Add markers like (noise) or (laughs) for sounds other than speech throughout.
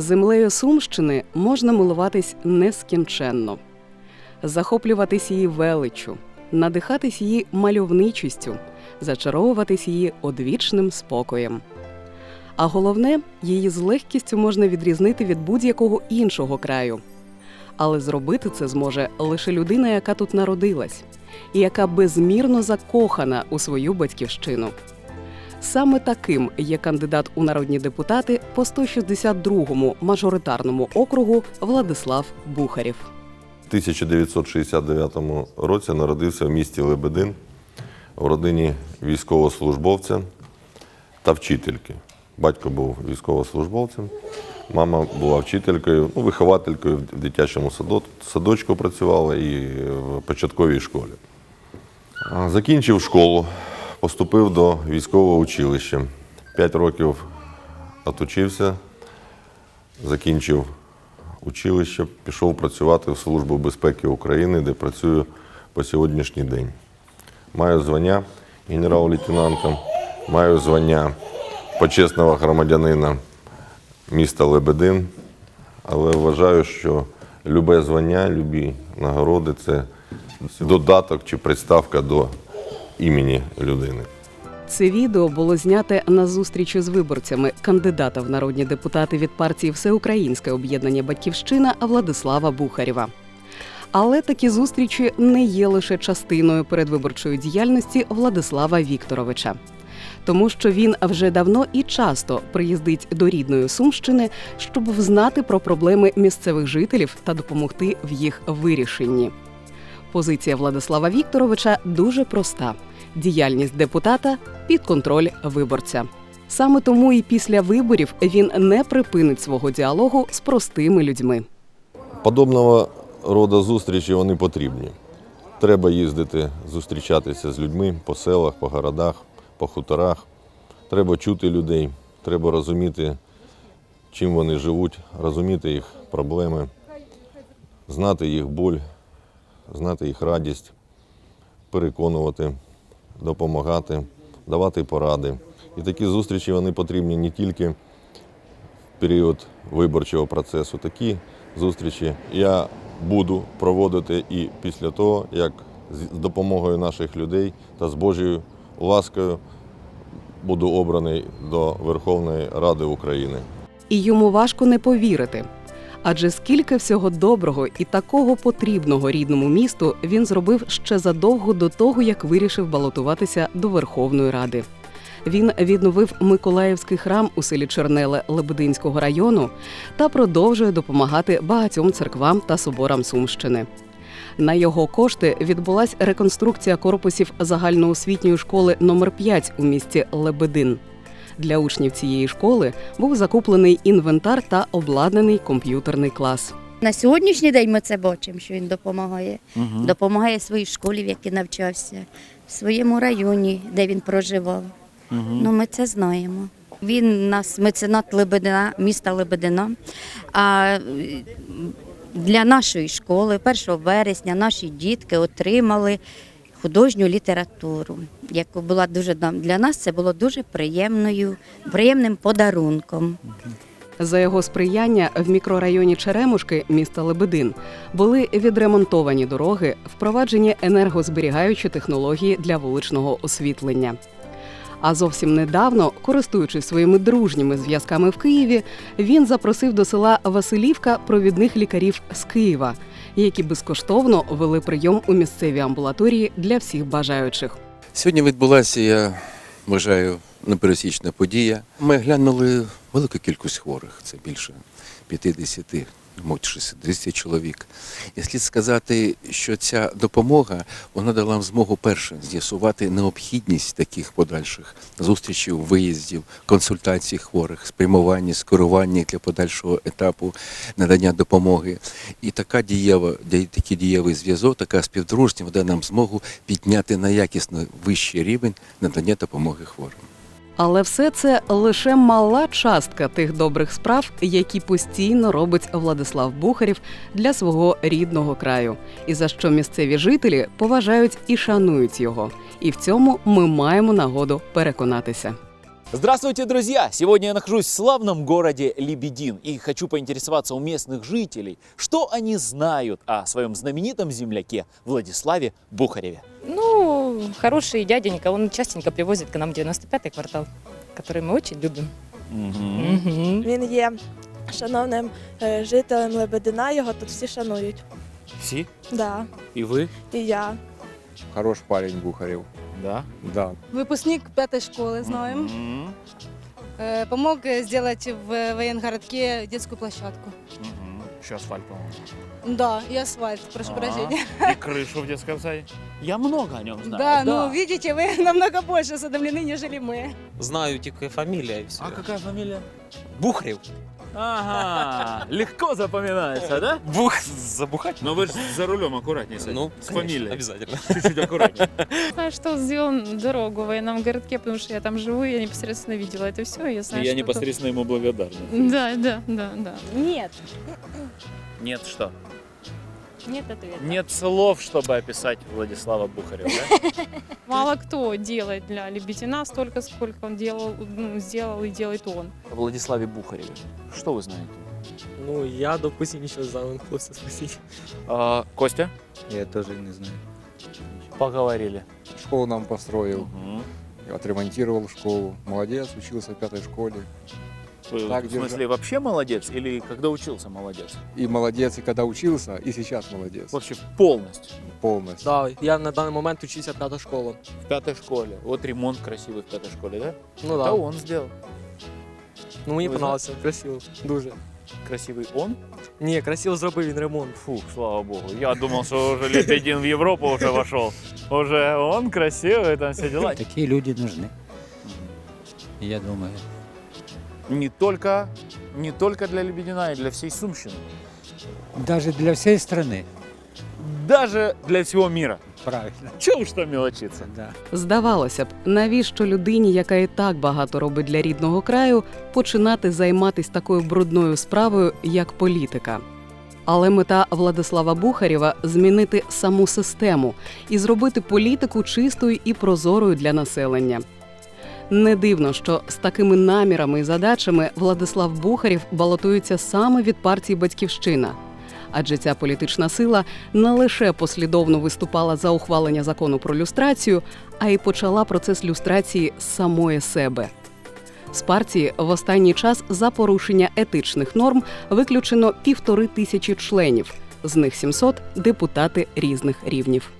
Землею Сумщини можна милуватись нескінченно, захоплюватись її величчю, надихатись її мальовничістю, зачаровуватись її одвічним спокоєм. А головне, її з легкістю можна відрізнити від будь-якого іншого краю. Але зробити це зможе лише людина, яка тут народилась, і яка безмірно закохана у свою батьківщину. Саме таким є кандидат у народні депутати по 162-му мажоритарному округу Владислав Бухарів. У 1969 році народився в місті Лебедин в родині військовослужбовця та вчительки. Батько був військовослужбовцем, мама була вчителькою, ну, вихователькою в дитячому садо- садочку працювала і в початковій школі. Закінчив школу, поступив до військового училища. П'ять років отучився, закінчив училище, пішов працювати в Службу безпеки України, де працюю по сьогоднішній день. Маю звання генерал-лейтенанта, маю звання почесного громадянина міста Лебедин, але вважаю, що любе звання, любі нагороди це додаток чи приставка до імені людини. Це відео було зняте на зустрічі з виборцями кандидата в народні депутати від партії Всеукраїнське об'єднання Батьківщина Владислава Бухарєва. Але такі зустрічі не є лише частиною передвиборчої діяльності Владислава Вікторовича. Тому що він вже давно і часто приїздить до рідної Сумщини, щоб взнати про проблеми місцевих жителів та допомогти в їх вирішенні. Позиція Владислава Вікторовича дуже проста: діяльність депутата під контроль виборця. Саме тому і після виборів він не припинить свого діалогу з простими людьми. Подобного роду зустрічі вони потрібні. Треба їздити, зустрічатися з людьми по селах, по городах, по хуторах. Треба чути людей, треба розуміти, чим вони живуть, розуміти їх проблеми, знати їх боль, знати їх радість, переконувати, допомагати, давати поради. І такі зустрічі вони потрібні не тільки в період виборчого процесу. Такі зустрічі я буду проводити і після того, як з допомогою наших людей та з Божою ласкою буду обраний до Верховної Ради України. І йому важко не повірити. Адже скільки всього доброго і такого потрібного рідному місту він зробив ще задовго до того, як вирішив балотуватися до Верховної Ради. Він відновив Миколаївський храм у селі Чернеле Лебединського району та продовжує допомагати багатьом церквам та соборам Сумщини. На його кошти відбулась реконструкція корпусів загальноосвітньої школи номер 5 у місті Лебедин. Для учнів цієї школи був закуплений інвентар та обладнаний комп'ютерний клас. На сьогоднішній день ми це бачимо, що він допомагає. Допомагає своїй школі, в якій навчався, в своєму районі, де він проживав. Ну, ми це знаємо. Він у нас меценат Лебедина, міста Лебедина. А для нашої школи 1 вересня наші дітки отримали художню літературу, яку була дуже для нас це було дуже приємною, приємним подарунком. За його сприяння в мікрорайоні Черемушки міста Лебедин були відремонтовані дороги, впроваджені енергозберігаючі технології для вуличного освітлення. А зовсім недавно, користуючись своїми дружніми зв'язками в Києві, він запросив до села Василівка провідних лікарів з Києва, які безкоштовно вели прийом у місцевій амбулаторії для всіх бажаючих. Сьогодні відбулася, я вважаю, непересічна подія. Ми глянули велику кількість хворих, це більше 50, мабуть, 60 чоловік. І слід сказати, що ця допомога вона дала змогу перше з'ясувати необхідність таких подальших зустрічей, виїздів, консультацій хворих, спрямування, скерування для подальшого етапу надання допомоги. І така дієва, такий дієвий зв'язок, така співдружність дає нам змогу підняти на якісно вищий рівень надання допомоги хворим. Але все це лише мала частка тих добрих справ, які постійно робить Владислав Бухарів для свого рідного краю, і за що місцеві жителі поважають і шанують його. І в цьому ми маємо нагоду переконатися. Здравствуйте, друзья! Сегодня я нахожусь в славном городе Лебедин и хочу поинтересоваться у местных жителей, что они знают о своем знаменитом земляке Владиславе Бухареве. Ну, хороший дяденька, он частенько привозит к нам 95-й квартал, который мы очень любим. Мгм. Він є шановним е, жителем Лебедина, його тут всі шанують. Все? Да. И вы? І я. Хорош парень Бухарев. Да. Да. Выпускник пятой школы, знаем. Мгм. Э, Помог э, сделать в военгородке детскую площадку. Мгм. Еще асфальт, по-моему. Да, и асфальт, прошу Ага. прощения. И крышу в детском саде. Я много о нем знаю. Да, ну видите, вы (laughs) намного больше осведомлены, нежели мы. Знаю тільки фамілія і все. А какая фамилия? Бухарів. Ага, (laughs) легко запоминается, да? Бух забухать? Но вы же за рулем аккуратнее Ну, с конечно, фамилией. Обязательно. Чуть-чуть аккуратнее. Знаю, (laughs) что сделан дорогу в военном городке, потому что я там живу, я непосредственно видела это все. Я знаю, Я что непосредственно ему благодарен. тут- Да, да, да, да. Нет, Нет, что? Нет ответа. Нет слов, чтобы описать Владислава Бухарева, да? (laughs) Мало кто делает для Лебедина столько, сколько он делал, ну, сделал и делает он. О Владиславе Бухареве. Что вы знаете? Ну, я, допустим, не знаю, хлопця спросить. А, Костя? Я теж не знаю. Поговорили. Школу нам построил, Мгм. отремонтировал школу. Молодец, учился в пятой школе. Вы, Так в смысле, держа- вообще молодец? Или когда учился молодец? И молодец, и когда учился, и сейчас молодец. Вообще полностью. Полностью. Да, я на даний момент учуся в п'ята школа. В пятой школе. Вот ремонт красивый в пятой школе, да? Ну Это да. он сделал. Ну мені Ви подобається, красиво. Дуже. Красивый он? Ні, красиво зробив він ремонт. Фух, слава богу. Я думал, что уже Лебедин в Европу уже вошел. Уже он красивый, там все дела. Такие люди нужны. Я думаю. Не только, не только для Лебедина, и для всей Сумщины. Даже для всей страны. Даже для всего мира. Правильно. Чего уж там мелочиться? Да. Здавалося б, навіщо людині, яка і так багато робить для рідного краю, починати займатися такою брудною справою, як політика. Але мета Владислава Бухарєва змінити саму систему і зробити політику чистою і прозорою для населення. Не дивно, що з такими намірами і задачами Владислав Бухарєв балотується саме від партії Батьківщина. Адже ця політична сила не лише послідовно виступала за ухвалення закону про люстрацію, а й почала процес люстрації самої себе. З партії в останній час за порушення етичних норм виключено півтори тисячі членів, з них 700 – депутати різних рівнів.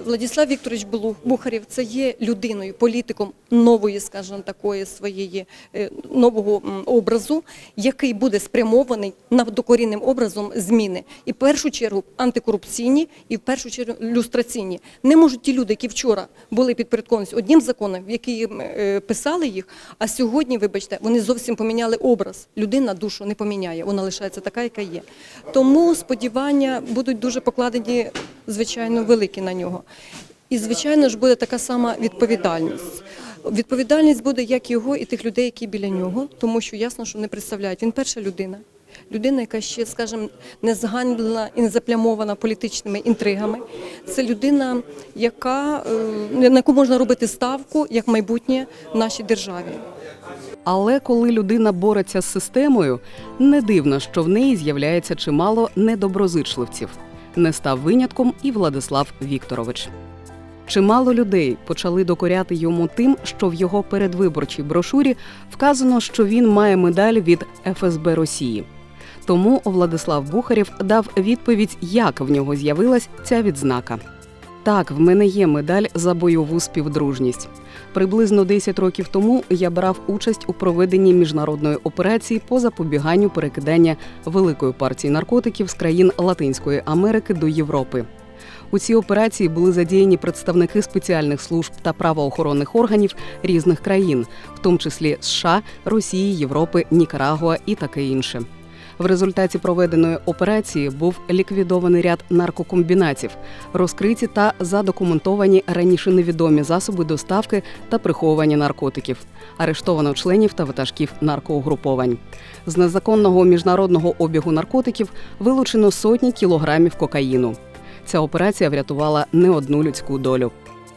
Владислав Вікторович Бухарєв це є людиною, політиком нової, скажімо, такої своєї е, нового образу, який буде спрямований на докорінним образом зміни. І в першу чергу антикорупційні, і в першу чергу люстраційні. Не можуть ті люди, які вчора були підпорядковані одним законом, який е, писали їх, а сьогодні, вибачте, вони зовсім поміняли образ. Людина душу не поміняє, вона лишається така, яка є. Тому сподівання будуть дуже покладені, звичайно, великі на нього. І, звичайно ж, буде така сама відповідальність. Відповідальність буде як його і тих людей, які біля нього, тому що ясно, що не представляють. Він перша людина. Людина, яка ще, скажімо, не зганьблена і не заплямована політичними інтригами. Це людина, яка, е, на яку можна робити ставку як майбутнє в нашій державі. Але коли людина бореться з системою, не дивно, що в неї з'являється чимало недоброзичливців. Не став винятком і Владислав Вікторович. Чимало людей почали докоряти йому тим, що в його передвиборчій брошурі вказано, що він має медаль від ФСБ Росії. Тому Владислав Бухарєв дав відповідь, як в нього з'явилась ця відзнака. Так, в мене є медаль за бойову співдружність. Приблизно 10 років тому я брав участь у проведенні міжнародної операції по запобіганню перекидання великої партії наркотиків з країн Латинської Америки до Європи. У цій операції були задіяні представники спеціальних служб та правоохоронних органів різних країн, в тому числі США, Росії, Європи, Нікарагуа і таке інше. В результаті проведеної операції був ліквідований ряд наркокомбінатів, розкриті та задокументовані раніше невідомі засоби доставки та приховування наркотиків, арештовано членів та ватажків наркоугруповань. З незаконного міжнародного обігу наркотиків вилучено сотні кілограмів кокаїну. Ця операція врятувала не одну людську долю.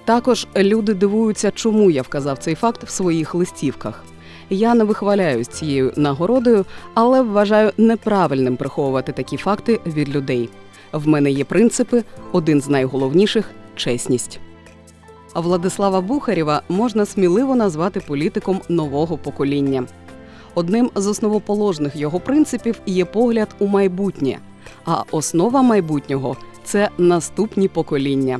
Також люди дивуються, чому я вказав цей факт в своїх листівках. Я не вихваляюсь цією нагородою, але вважаю неправильним приховувати такі факти від людей. В мене є принципи, один з найголовніших чесність. Владислава Бухарєва можна сміливо назвати політиком нового покоління. Одним з основоположних його принципів є погляд у майбутнє, а основа майбутнього це наступні покоління.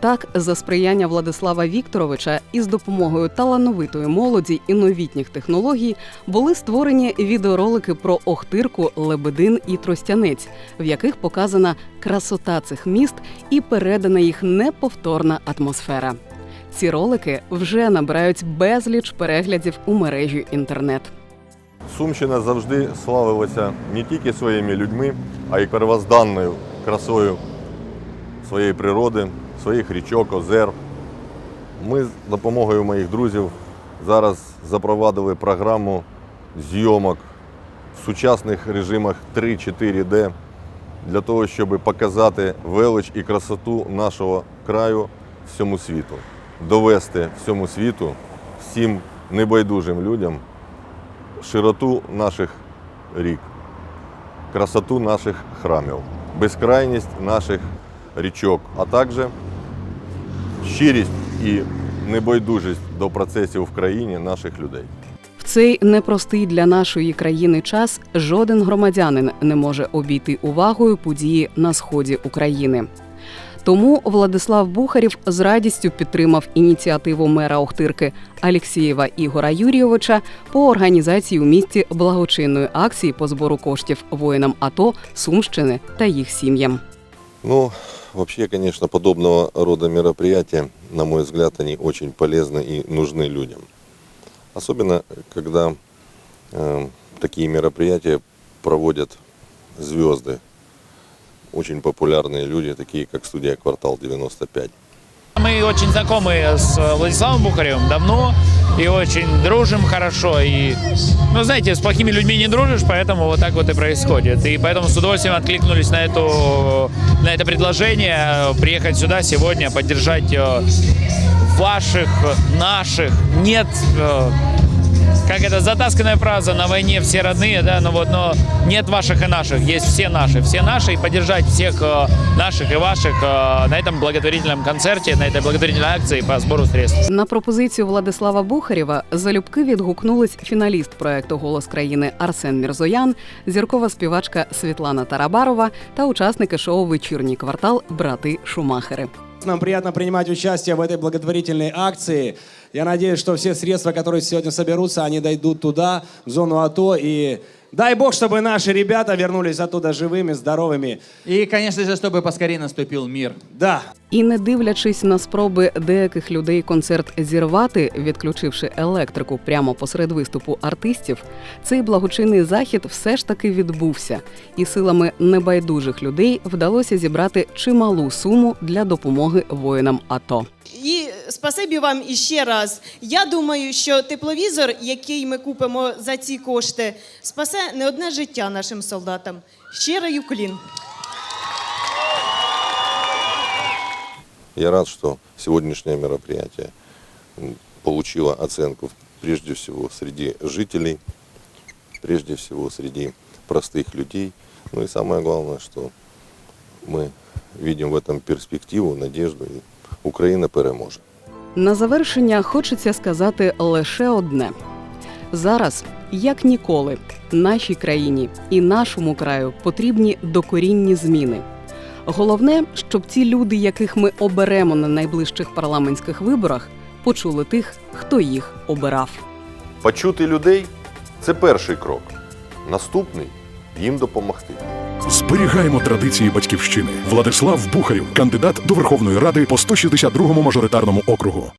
Так, за сприяння Владислава Вікторовича і з допомогою талановитої молоді і новітніх технологій були створені відеоролики про Охтирку, Лебедин і Тростянець, в яких показана красота цих міст і передана їх неповторна атмосфера. Ці ролики вже набирають безліч переглядів у мережі інтернет. Сумщина завжди славилася не тільки своїми людьми, а й первозданною красою своєї природи, своїх річок, озер. Ми з допомогою моїх друзів зараз запровадили програму зйомок в сучасних режимах 3-4D для того, щоб показати велич і красоту нашого краю всьому світу, довести всьому світу, всім небайдужим людям широту наших рік, красоту наших храмів, безкрайність наших річок, а також щирість і небайдужість до процесів в країні наших людей. В цей непростий для нашої країни час жоден громадянин не може обійти увагою події на сході України. Тому Владислав Бухарів з радістю підтримав ініціативу мера Охтирки Алєксєєва Ігора Юрійовича по організації у місті благочинної акції по збору коштів воїнам АТО, Сумщини та їх сім'ям. Ну, вообще, конечно, подобного рода мероприятия, на мой взгляд, они очень полезны и нужны людям. Особенно, когда э, такие мероприятия проводят звезды, очень популярные люди, такие как студия «Квартал 95». Мы очень знакомы с Владиславом Бухаревым давно и очень дружим хорошо. И, ну, знаете, с плохими людьми не дружишь, поэтому вот так вот и происходит. И поэтому с удовольствием откликнулись на, эту, на это предложение приехать сюда сегодня, поддержать э, ваших, наших. Нет, э, как это затасканная фраза, на войне все родные, да, но вот, но нет ваших и наших, есть все наши, все наши, и поддержать всех э, наших и ваших э, на этом благотворительном концерте, на этой благотворительной акции по сбору средств. На пропозицію Владислава Бухарєва залюбки відгукнулись фіналіст проекту Голос країни Арсен Мірзоян, зіркова співачка Світлана Тарабарова та учасники шоу Вечірній квартал Брати Шумахери. Нам приятно принимать участие в этой благотворительной акции. Я надеюсь, что все средства, которые сегодня соберутся, они дойдут туда, в зону АТО. И дай бог, чтобы наши ребята вернулись оттуда живыми, здоровыми. И, конечно же, чтобы поскорее наступил мир. Да, І не дивлячись на спроби деяких людей концерт зірвати, відключивши електрику прямо посеред виступу артистів, цей благочинний захід все ж таки відбувся, і силами небайдужих людей вдалося зібрати чималу суму для допомоги воїнам АТО. І спасибі вам іще раз. Я думаю, що тепловізор, який ми купимо за ці кошти, спасе не одне життя нашим солдатам. Щирий уклін. Я рад, что сегодняшнее мероприятие м, получило оценку прежде всего среди жителей, прежде всего среди простых людей. Ну и самое главное, что мы видим в этом перспективу, надежду, и Украина переможе. На завершення хочеться сказати лише одне: зараз, як ніколи, нашій країні і нашому краю потрібні докорінні зміни. Головне, щоб ці люди, яких ми оберемо на найближчих парламентських виборах, почули тих, хто їх обирав. Почути людей це перший крок. Наступний їм допомогти. Зберігаємо традиції батьківщини. Владислав Бухарів, кандидат до Верховної Ради по 162-му мажоритарному округу.